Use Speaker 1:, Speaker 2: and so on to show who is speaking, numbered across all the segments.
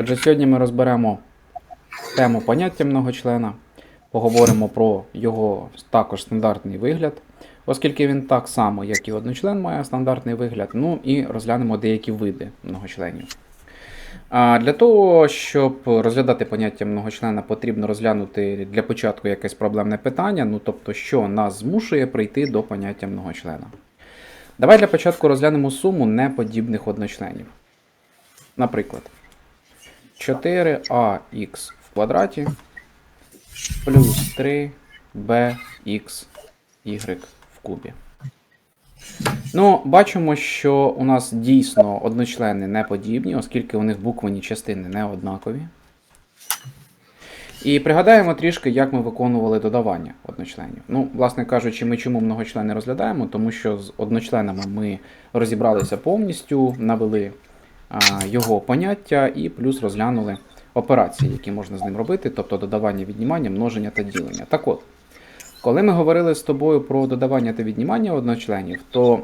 Speaker 1: Отже, сьогодні ми розберемо тему поняття многочлена, поговоримо про його також стандартний вигляд, оскільки він так само, як і одночлен, має стандартний вигляд, ну і розглянемо деякі види многочленів. А для того, щоб розглядати поняття многочлена, потрібно розглянути для початку якесь проблемне питання, ну тобто, що нас змушує прийти до поняття многочлена. Давай для початку розглянемо суму неподібних одночленів. Наприклад, 4ax в квадраті плюс 3bxy в кубі. Ну, бачимо, що у нас дійсно одночлени не подібні, оскільки у них буквені частини не однакові. І пригадаємо трішки, як ми виконували додавання одночленів. Ну, власне кажучи, ми чому многочлени розглядаємо, тому що з одночленами ми розібралися повністю, навели його поняття і плюс розглянули операції, які можна з ним робити, тобто додавання, віднімання, множення та ділення. Так от, коли ми говорили з тобою про додавання та віднімання одночленів, то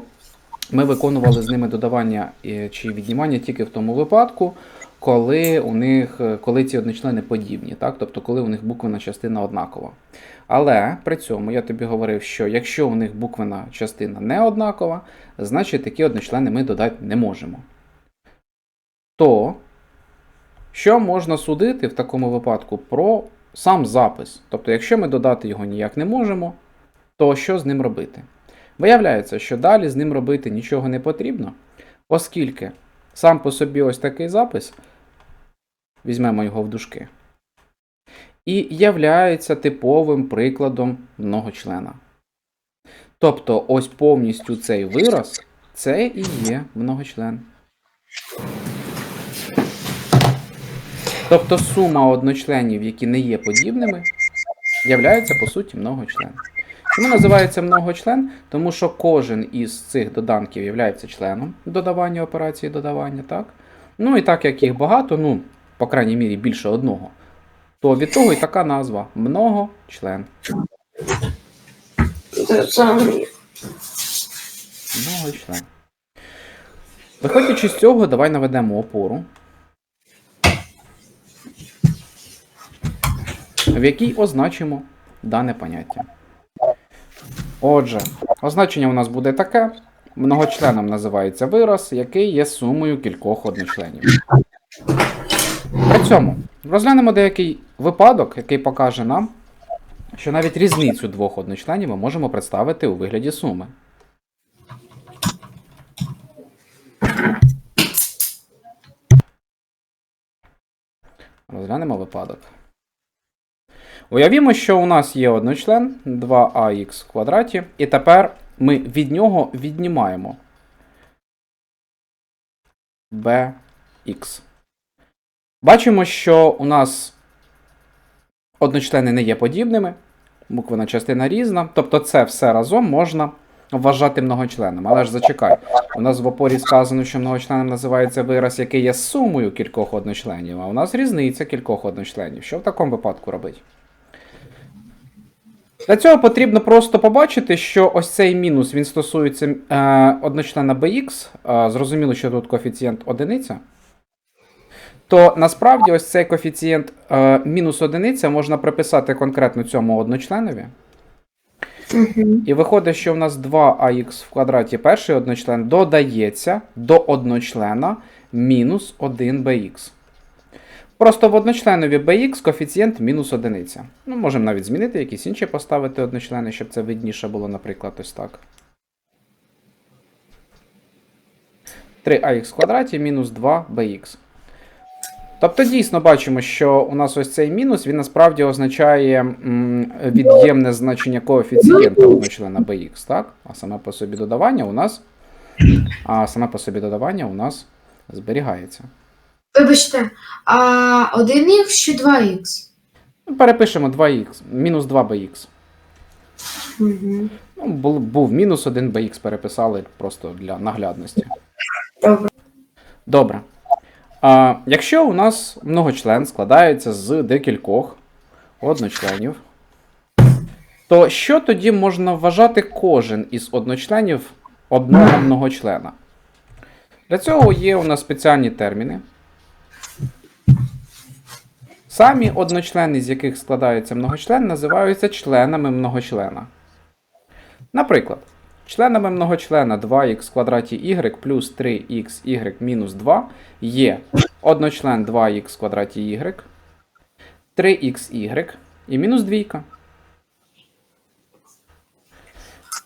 Speaker 1: ми виконували з ними додавання е, чи віднімання тільки в тому випадку, коли у них, е, коли ці одночлени подібні, так? тобто коли у них буквена частина однакова. Але при цьому я тобі говорив, що якщо у них буквена частина не однакова, значить такі одночлени ми додати не можемо. То що можна судити в такому випадку про сам запис? Тобто, якщо ми додати його ніяк не можемо, то що з ним робити? Виявляється, що далі з ним робити нічого не потрібно, оскільки сам по собі ось такий запис, візьмемо його в дужки, і являється типовим прикладом многочлена. Тобто, ось повністю цей вираз це і є многочлен. Тобто сума одночленів, які не є подібними, являється по суті многочлен. Чому називається многочлен? Тому що кожен із цих доданків є членом додавання операції додавання, так? Ну і так як їх багато, ну, по крайній мірі, більше одного, то від того і така назва многочлен. Многочлен. Виходячи з цього, давай наведемо опору. В якій означимо дане поняття. Отже, означення у нас буде таке. Многочленом називається вираз, який є сумою кількох одночленів. При цьому розглянемо деякий випадок, який покаже нам, що навіть різницю двох одночленів ми можемо представити у вигляді суми. Розглянемо випадок. Уявімо, що у нас є одночлен 2ax в квадраті, і тепер ми від нього віднімаємо bx. Бачимо, що у нас одночлени не є подібними, буквена частина різна, тобто це все разом можна вважати многочленом. Але ж зачекай, у нас в опорі сказано, що многочленом називається вираз, який є сумою кількох одночленів, а у нас різниця кількох одночленів. Що в такому випадку робить? Для цього потрібно просто побачити, що ось цей мінус він стосується е, одночлена bx, е, зрозуміло, що тут коефіцієнт одиниця. То насправді ось цей коефіцієнт е, мінус одиниця можна приписати конкретно цьому одночленові.
Speaker 2: Угу.
Speaker 1: І виходить, що в нас 2ax в квадраті перший одночлен додається до одночлена мінус 1bx. Просто в одночленові bx коефіцієнт мінус одиниця. Ну, можемо навіть змінити якісь інші поставити одночлени, щоб це видніше було, наприклад, ось так. 3ax квадраті мінус 2bx. Тобто дійсно бачимо, що у нас ось цей мінус, він насправді означає від'ємне значення коефіцієнта одночлена bx, так? А саме по собі додавання у нас. А саме по собі додавання у нас зберігається.
Speaker 2: Вибачте, а 1х чи 2х?
Speaker 1: Ну, Перепишемо 2х, мінус 2bx.
Speaker 2: Угу.
Speaker 1: Ну, був, був мінус 1bx, переписали просто для наглядності.
Speaker 2: Добре.
Speaker 1: Добре. А, якщо у нас многочлен складається з декількох одночленів, то що тоді можна вважати кожен із одночленів одного многочлена? Для цього є у нас спеціальні терміни. Самі одночлени, з яких складається многочлен, називаються членами многочлена. Наприклад, членами многочлена 2х в квадраті y плюс 3xy мінус 2 є одночлен 2х в квадраті y, 3xy і мінус 2.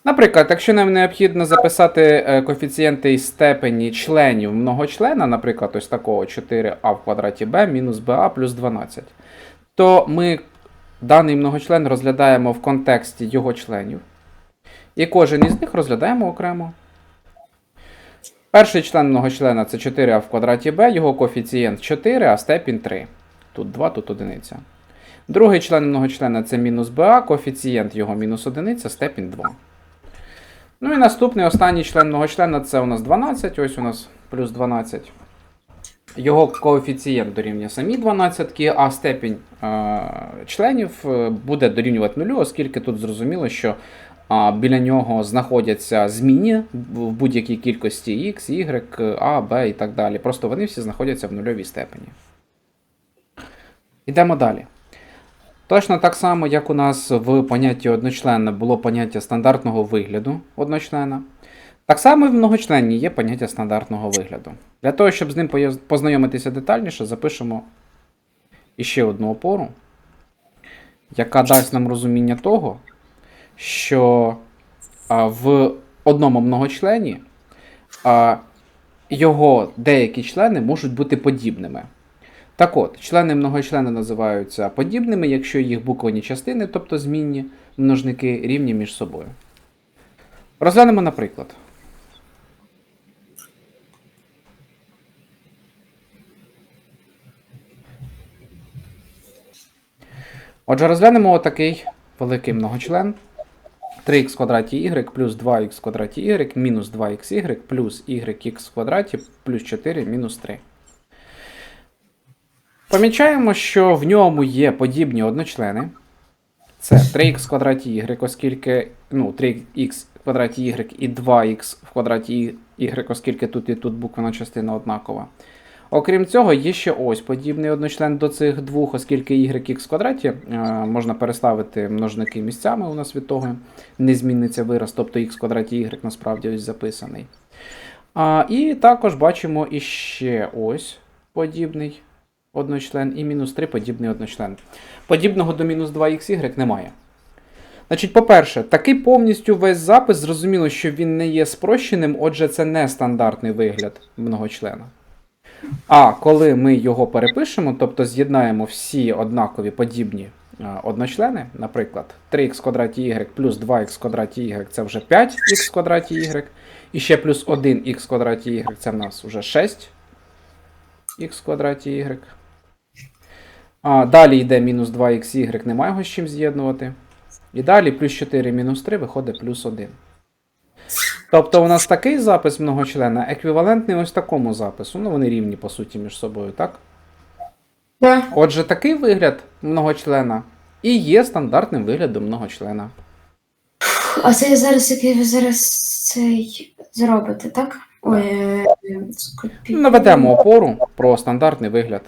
Speaker 1: Наприклад, якщо нам необхідно записати е, коефіцієнти із степені членів многочлена, наприклад, ось такого 4а в квадраті b мінус ba плюс 12, то ми даний многочлен розглядаємо в контексті його членів. І кожен із них розглядаємо окремо. Перший член многочлена це 4а в квадраті b, його коефіцієнт 4, а степінь 3. Тут 2, тут одиниця. Другий член многочлена це мінус ba, коефіцієнт його мінус одиниця, степінь 2. Ну і наступний останній член многочлена це у нас 12, ось у нас плюс 12. Його коефіцієнт дорівнює самі 12, а степінь е, членів е, буде дорівнювати нулю, оскільки тут зрозуміло, що е, біля нього знаходяться змінні в будь-якій кількості x, y, a, b і так далі. Просто вони всі знаходяться в нульовій степені. Йдемо далі. Точно так само, як у нас в понятті одночлена було поняття стандартного вигляду одночлена, так само і в многочленні є поняття стандартного вигляду. Для того, щоб з ним познайомитися детальніше, запишемо іще одну опору, яка дасть нам розуміння того, що в одному многочлені його деякі члени можуть бути подібними. Так от, члени многочлена називаються подібними, якщо їх буквені частини, тобто змінні множники, рівні між собою. Розглянемо наприклад. Отже, розглянемо отакий великий многочлен. 3х в квадраті y плюс 2х в квадраті y мінус 2xy плюс yx квадраті плюс 4 мінус 3. Помічаємо, що в ньому є подібні одночлени. Це 3х в квадраті y, оскільки ну, 3х в квадраті y і 2х в квадраті y, оскільки тут і тут буквена частина однакова. Окрім цього, є ще ось подібний одночлен до цих двох, оскільки yx в квадраті е, можна переставити множники місцями у нас від того не зміниться вираз, тобто х в квадраті y насправді ось записаний. А, і також бачимо іще ось подібний одночлен і мінус 3 подібний одночлен. Подібного до мінус 2xy немає. Значить, по-перше, такий повністю весь запис, зрозуміло, що він не є спрощеним, отже, це не стандартний вигляд многочлена. А коли ми його перепишемо, тобто з'єднаємо всі однакові подібні е, одночлени, наприклад, 3х в квадраті y плюс 2х в квадраті y це вже 5х в квадраті y, і ще плюс 1х в квадраті y це в нас вже 6 х в квадраті y. А, далі йде мінус 2xy, немає його з чим з'єднувати. І далі плюс 4 мінус 3 виходить плюс 1. Тобто у нас такий запис многочлена еквівалентний ось такому запису. Ну, вони рівні, по суті, між собою, так?
Speaker 2: Да.
Speaker 1: Отже, такий вигляд многочлена і є стандартним виглядом многочлена.
Speaker 2: А це зараз який ви зараз цей зробите, так? Ой, е, скопі-
Speaker 1: Наведемо опору про стандартний вигляд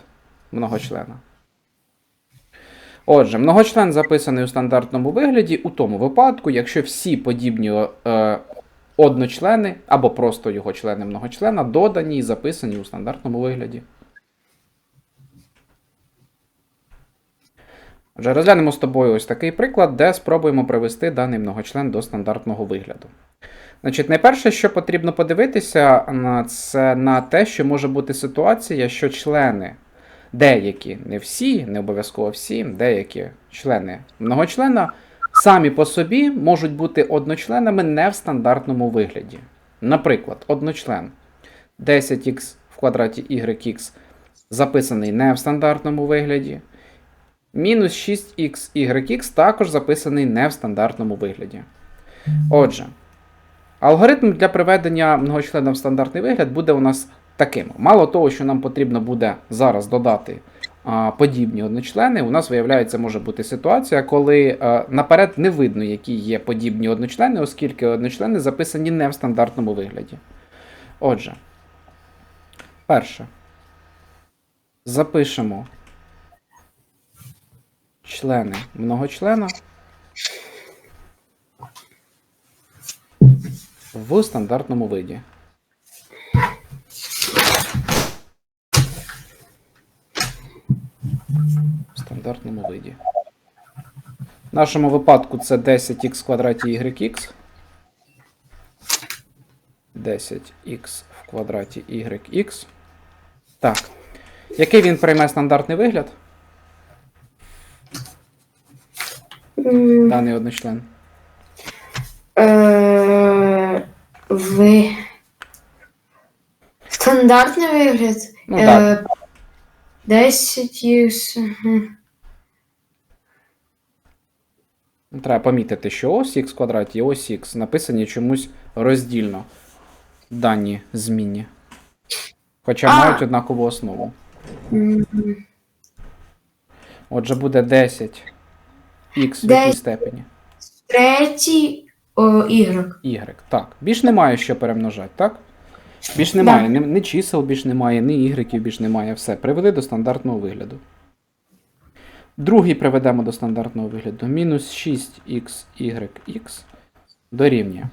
Speaker 1: многочлена. Отже, многочлен записаний у стандартному вигляді у тому випадку, якщо всі подібні е, одночлени або просто його члени многочлена додані і записані у стандартному вигляді. Отже, розглянемо з тобою ось такий приклад, де спробуємо привести даний многочлен до стандартного вигляду. Значить, найперше, що потрібно подивитися, це на те, що може бути ситуація, що члени деякі, не всі, не обов'язково всі, деякі члени многочлена самі по собі можуть бути одночленами не в стандартному вигляді. Наприклад, одночлен 10х в квадраті yx записаний не в стандартному вигляді. Мінус 6х yx також записаний не в стандартному вигляді. Отже, алгоритм для приведення многочлена в стандартний вигляд буде у нас таким. Мало того, що нам потрібно буде зараз додати подібні одночлени, у нас виявляється, може бути ситуація, коли а, наперед не видно, які є подібні одночлени, оскільки одночлени записані не в стандартному вигляді. Отже, перше. Запишемо члени многочлена в стандартному виді. стандартному виді. В нашому випадку це 10х квадраті yx. 10х в квадраті yx. Так. Який він прийме стандартний вигляд? Даний одночлен.
Speaker 2: Uh, ви. Стандартний вигляд?
Speaker 1: Ну,
Speaker 2: 10х. Е,
Speaker 1: Треба помітити, що ось х в квадраті і ось х написані чомусь роздільно дані змінні. Хоча
Speaker 2: А.
Speaker 1: мають однакову основу. Отже, буде 10 х в якій степені.
Speaker 2: Третій Y.
Speaker 1: Y. Так. Більш немає що перемножати, так? Більш немає, ні, ні чисел більш немає, ні ігреків більш немає. Все. Привели до стандартного вигляду. Другий приведемо до стандартного вигляду. Мінус 6xyx дорівнює.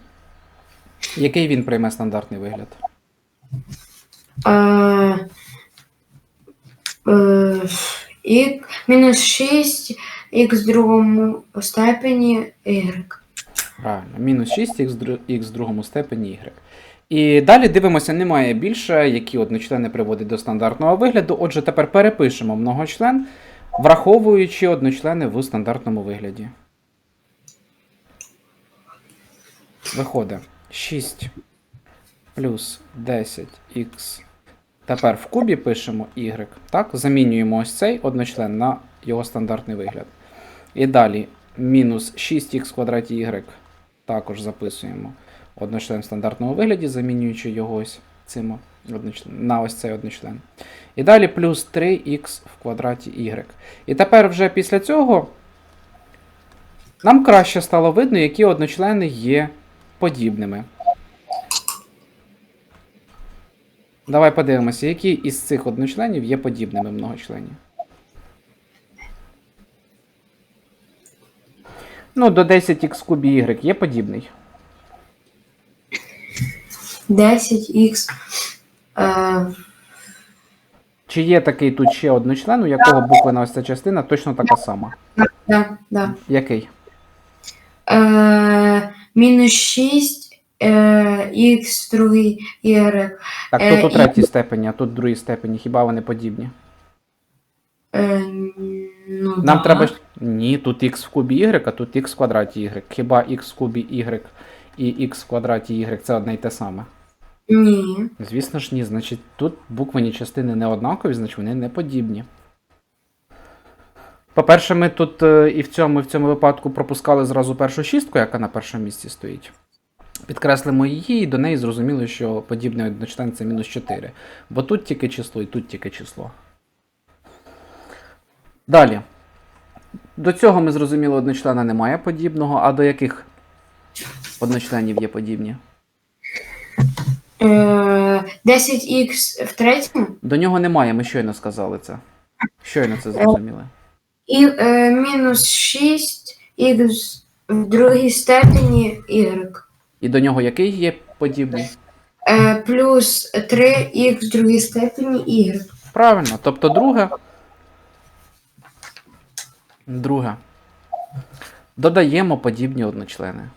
Speaker 1: Який він прийме стандартний вигляд?
Speaker 2: Е, е, мінус 6 х в другому степені Y.
Speaker 1: Правильно, мінус 6 х в другому степені y. І далі дивимося, немає більше, які одночлени приводять до стандартного вигляду. Отже, тепер перепишемо многочлен, враховуючи одночлени в стандартному вигляді. Виходить 6 плюс 10х. Тепер в кубі пишемо y. Так, замінюємо ось цей одночлен на його стандартний вигляд. І далі мінус 6х в квадраті y також записуємо одночлен в стандартному вигляді, замінюючи його ось цим на ось цей одночлен. І далі плюс 3х в квадраті y. І тепер вже після цього нам краще стало видно, які одночлени є подібними. Давай подивимося, які із цих одночленів є подібними многочленів. Ну, до 10х кубі y є подібний.
Speaker 2: 10х. Е,
Speaker 1: Чи є такий тут ще одночлен, у якого буквена ось ця частина точно така сама?
Speaker 2: да, да.
Speaker 1: Який?
Speaker 2: Е, мінус 6 е, х другий Y.
Speaker 1: Так,
Speaker 2: Е,
Speaker 1: тут у третій степені, а тут в другій степені. Хіба вони подібні?
Speaker 2: Е, ну,
Speaker 1: Нам треба. Ні, тут х в кубі y, а тут х в квадраті y. Хіба х в кубі y і х в квадраті y це одне й те саме?
Speaker 2: Ні.
Speaker 1: Звісно ж ні, значить тут буквені частини не однакові, значить вони не подібні. По-перше, ми тут е, і в цьому, і в цьому випадку пропускали зразу першу шістку, яка на першому місці стоїть. Підкреслимо її, і до неї зрозуміло, що подібний одночлен це мінус 4. Бо тут тільки число і тут тільки число. Далі. До цього ми зрозуміли, одночлена немає подібного, а до яких одночленів є подібні?
Speaker 2: Е, 10х в третьому
Speaker 1: До нього немає, ми щойно сказали це. Щойно це зрозуміли.
Speaker 2: і е, мінус 6 х в другій степені Y.
Speaker 1: І до нього який є подібний?
Speaker 2: Е, плюс 3х в другій степені Y.
Speaker 1: Правильно, тобто друге. Друге. Додаємо подібні одночлени.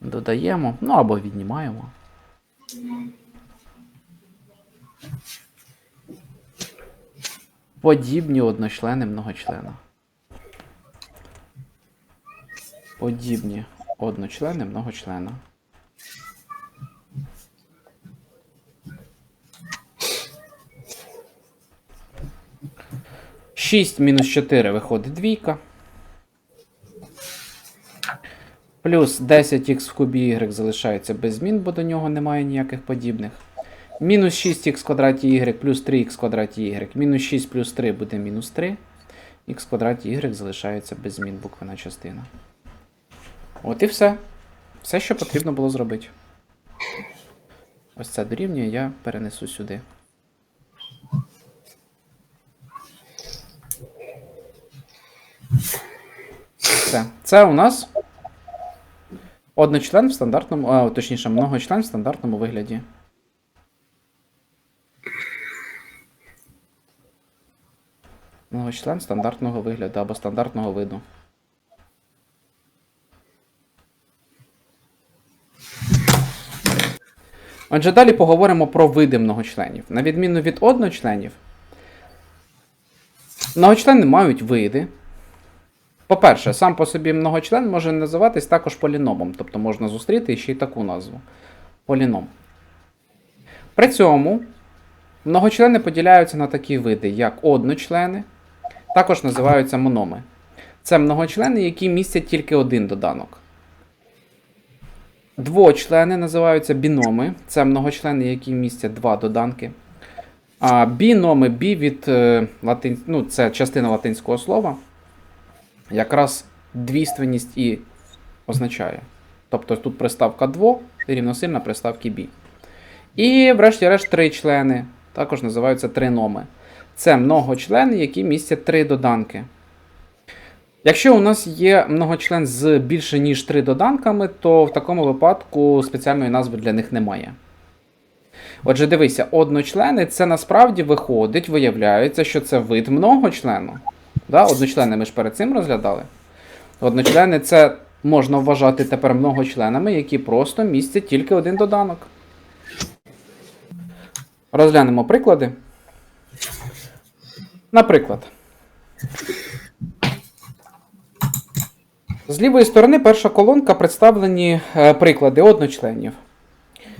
Speaker 1: Додаємо, ну або віднімаємо. Подібні одночлени многочлена. Подібні одночлени многочлена. 6 мінус 4 виходить двійка. Плюс 10х в кубі y залишається без змін, бо до нього немає ніяких подібних. Мінус 6х в квадраті y плюс 3х в квадраті y. Мінус 6 плюс 3 буде мінус 3. Х квадраті y залишається без змін буквена частина. От і все. Все, що потрібно було зробити. Ось це дорівнює, я перенесу сюди. Все. Це у нас одночлен в стандартному, а, точніше, многочлен в стандартному вигляді. Многочлен стандартного вигляду або стандартного виду. Отже, далі поговоримо про види многочленів. На відміну від одночленів, многочлени мають види. По-перше, сам по собі многочлен може називатись також поліномом, тобто можна зустріти ще й таку назву поліном. При цьому многочлени поділяються на такі види, як одночлени, також називаються мономи. Це многочлени, які містять тільки один доданок. Двочлени називаються біноми. Це многочлени, які містять два доданки. А біноми бі від е, латин... ну, це частина латинського слова. Якраз двійственність і означає. Тобто тут приставка дво рівносильна приставки бі. І, врешті-решт, три члени. Також називаються триноми. Це многочлени, які містять три доданки. Якщо у нас є многочлен з більше ніж три доданками, то в такому випадку спеціальної назви для них немає. Отже, дивися, одночлени це насправді виходить, виявляється, що це вид многочлену. Да? Одночлени ми ж перед цим розглядали. Одночлени це можна вважати тепер многочленами, які просто містять тільки один доданок. Розглянемо приклади. Наприклад. З лівої сторони перша колонка представлені е, приклади одночленів.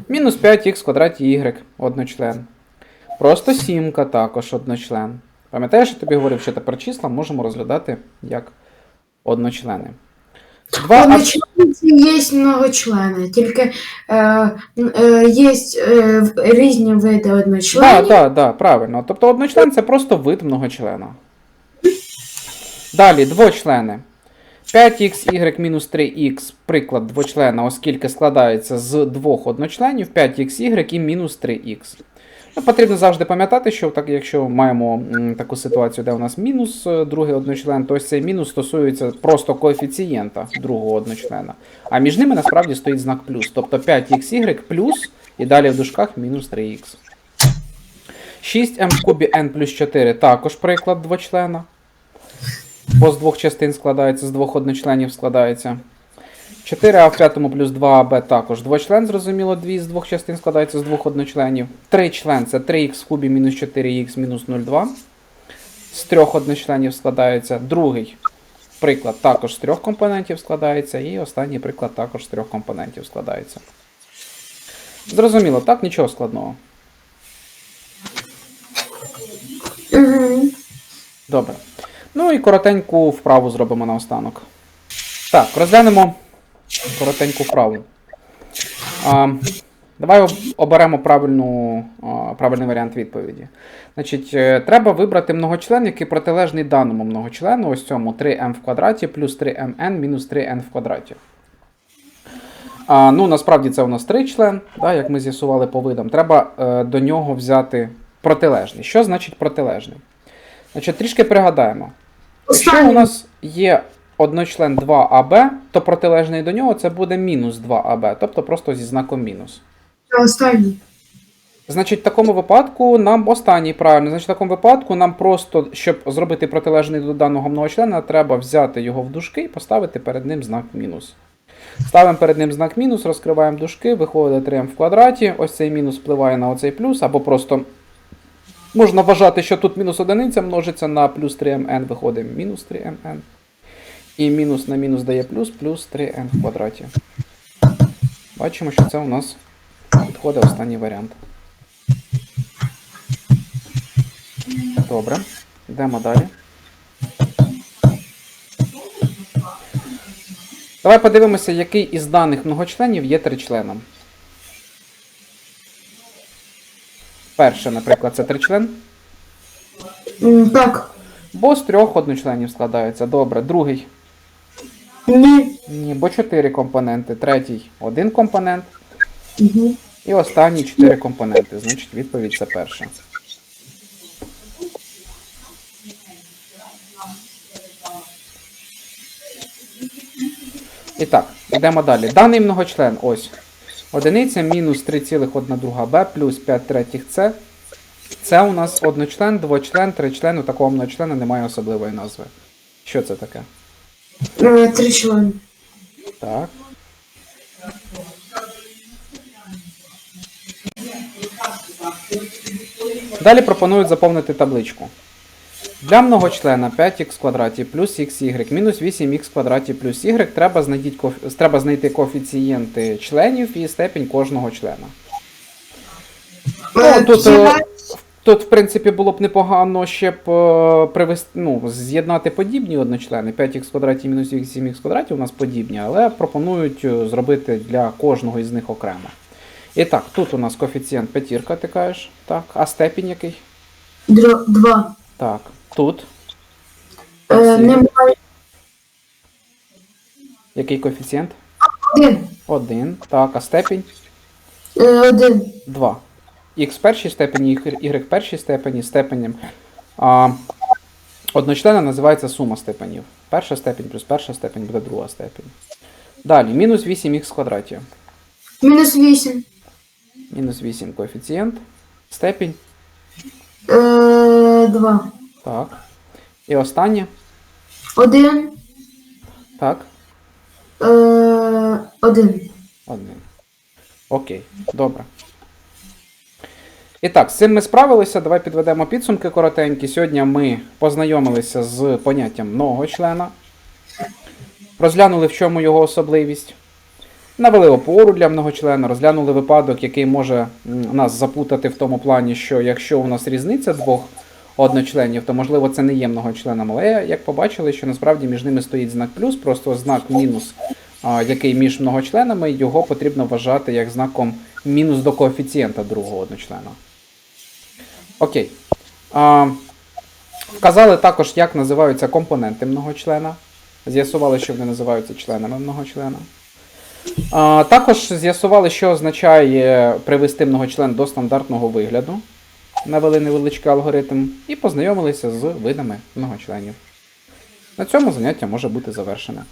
Speaker 1: Мінус 5х квадраті y одночлен. Просто сімка також одночлен. Пам'ятаєш, я тобі говорив, що тепер числа можемо розглядати як одночлени. 2
Speaker 2: Одночлени є многочлени, тільки е, е, є е, різні види
Speaker 1: Так,
Speaker 2: одночленів.
Speaker 1: так, так, правильно. Тобто одночлен це просто вид многочлена. Далі, двочлени. 5х, мінус 3х, приклад двочлена, оскільки складається з двох одночленів, 5х, і мінус 3х. Ну, потрібно завжди пам'ятати, що так, якщо маємо таку ситуацію, де у нас мінус е, другий одночлен, то ось цей мінус стосується просто коефіцієнта другого одночлена. А між ними насправді стоїть знак плюс. Тобто 5х плюс і далі в дужках мінус 3х. 6m в кубі n плюс 4 також приклад двочлена. Бо з двох частин складається, з двох одночленів складається. 4а в п'ятому плюс 2аб також двочлен, зрозуміло, дві з двох частин складається з двох одночленів. Тричлен це 3х в кубі мінус 4х мінус 0,2. З трьох одночленів складається. Другий приклад також з трьох компонентів складається. І останній приклад також з трьох компонентів складається. Зрозуміло, так? Нічого складного. Добре. Ну і коротеньку вправу зробимо наостанок. Так, розглянемо коротеньку вправу. А, давай оберемо правильну, а, правильний варіант відповіді. Значить, е, треба вибрати многочлен, який протилежний даному многочлену, ось цьому 3m в квадраті плюс 3mn мінус 3n в квадраті. А, ну, насправді це у нас тричлен, да, як ми з'ясували по видам. Треба е, до нього взяти протилежний. Що значить протилежний? Значить, трішки пригадаємо. Якщо у нас є одночлен 2АБ, то протилежний до нього це буде мінус 2АБ, тобто просто зі знаком мінус.
Speaker 2: Це останній.
Speaker 1: Значить, в такому випадку нам останній правильно. Значить, в такому випадку нам просто, щоб зробити протилежний до даного многочлена, треба взяти його в дужки і поставити перед ним знак мінус. Ставимо перед ним знак мінус, розкриваємо дужки, виходить 3m в квадраті. Ось цей мінус впливає на оцей плюс, або просто можна вважати, що тут мінус одиниця множиться на плюс 3mn, виходить мінус 3mn. І мінус на мінус дає плюс, плюс 3n в квадраті. Бачимо, що це у нас підходить останній варіант. Добре. Йдемо далі. Давай подивимося, який із даних многочленів є тричленом. Перше, наприклад, це тричлен.
Speaker 2: Так.
Speaker 1: Бо з трьох одночленів складається. Добре. Другий.
Speaker 2: Ні.
Speaker 1: Ні, бо чотири компоненти. Третій один компонент.
Speaker 2: Угу.
Speaker 1: І останні чотири компоненти. Значить, відповідь це перша. І так, йдемо далі. Даний многочлен, ось. Одиниця мінус 3,1 друга Б плюс 5 третіх С. Це у нас одночлен, двочлен, тричлен. У такого многочлена немає особливої назви. Що це таке?
Speaker 2: Е, Три члени.
Speaker 1: Так. Далі пропонують заповнити табличку. Для многочлена 5х квадраті плюс xy мінус 8х квадраті плюс y треба, знайти, треба знайти коефіцієнти членів і степінь кожного члена.
Speaker 2: Е,
Speaker 1: Ну, тут,
Speaker 2: я-
Speaker 1: е, Тут, в принципі, було б непогано ще б е, привести, ну, з'єднати подібні одночлени. 5х квадраті мінус 8х квадраті у нас подібні, але пропонують е, зробити для кожного із них окремо. І так, тут у нас коефіцієнт п'ятірка, ти кажеш. Так, а степінь який?
Speaker 2: Два.
Speaker 1: Так, тут.
Speaker 2: Е, Немає.
Speaker 1: Який коефіцієнт?
Speaker 2: Один.
Speaker 1: Один. Так, а степінь?
Speaker 2: Е, Один.
Speaker 1: 2. Х першій степені, y першій степені степенем. А, одночлена називається сума степенів. Перша степень плюс перша степень буде друга степень. Далі, мінус 8х квадраті.
Speaker 2: Мінус вісім.
Speaker 1: Мінус 8 коефіцієнт. Степінь.
Speaker 2: Е, Два.
Speaker 1: Так. І останнє.
Speaker 2: Один.
Speaker 1: Так.
Speaker 2: Е, Один.
Speaker 1: Один. Окей, добре. І так, з цим ми справилися. Давай підведемо підсумки коротенькі. Сьогодні ми познайомилися з поняттям многочлена, розглянули, в чому його особливість, навели опору для многочлена, розглянули випадок, який може нас запутати в тому плані, що якщо у нас різниця двох одночленів, то можливо це не є многочленом, але як побачили, що насправді між ними стоїть знак плюс, просто знак мінус який між многочленами, його потрібно вважати як знаком мінус до коефіцієнта другого одночлена. Окей. А, вказали також, як називаються компоненти многочлена. З'ясували, що вони називаються членами многочлена. А, також з'ясували, що означає привести многочлен до стандартного вигляду. Навели невеличкий алгоритм і познайомилися з видами многочленів. На цьому заняття може бути завершене.